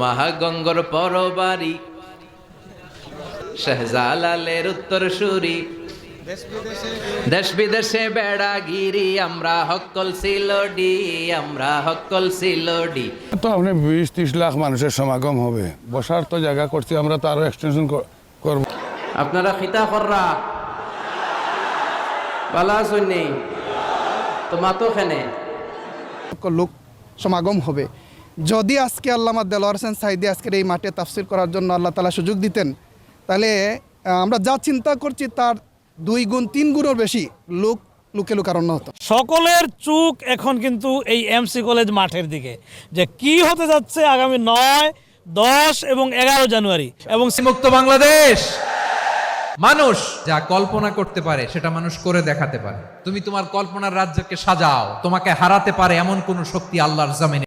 মহাগঙ্গর পরবারি শাহজালালের উত্তর সুরি দেশ বিদেশে বেড়াগিরি আমরা হকল সিলোডি আমরা হকল সিলোডি। তো আপনি বিশ ত্রিশ লাখ মানুষের সমাগম হবে। বসার তো জায়গা করছি আমরা তো আরও এক্সটেনশন করব। আপনারা খিতা কররা। পালা শুনি তো মাতো খেনে। লোক সমাগম হবে। যদি আজকে আল্লামা দেলোয়ার হোসেন সাইদি আজকের এই মাঠে তাফসির করার জন্য আল্লাহ তালা সুযোগ দিতেন তাহলে আমরা যা চিন্তা করছি তার দুই গুণ তিন গুণের বেশি লোক লুকে লুকারণ্য হতো। সকলের চোখ এখন কিন্তু এই এমসি কলেজ মাঠের দিকে যে কি হতে যাচ্ছে আগামী নয় দশ এবং এগারো জানুয়ারি। এবং মুক্ত বাংলাদেশ! মানুষ যা কল্পনা করতে পারে সেটা মানুষ করে দেখাতে পারে। তুমি তোমার কল্পনার রাজ্যকে সাজাও তোমাকে হারাতে পারে এমন কোন শক্তি আল্লাহর জমিনে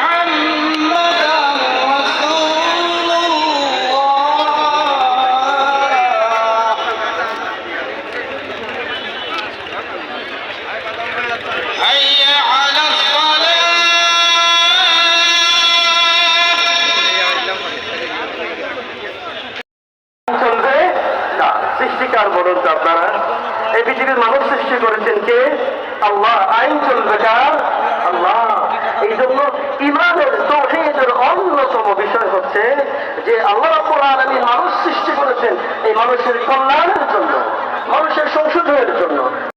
কার বলুন তো আপনারা। এই পৃথিবীর মানুষ সৃষ্টি করেছেন কে? আল্লাহ, আইন চলবে কার? আল্লাহ। এই জন্য ইমানের তৌহিদের অন্যতম বিষয় হচ্ছে যে আল্লাহ রাব্বুল আলামিন মানুষ সৃষ্টি করেছেন এই মানুষের কল্যাণের জন্য, মানুষের সংশোধনের জন্য।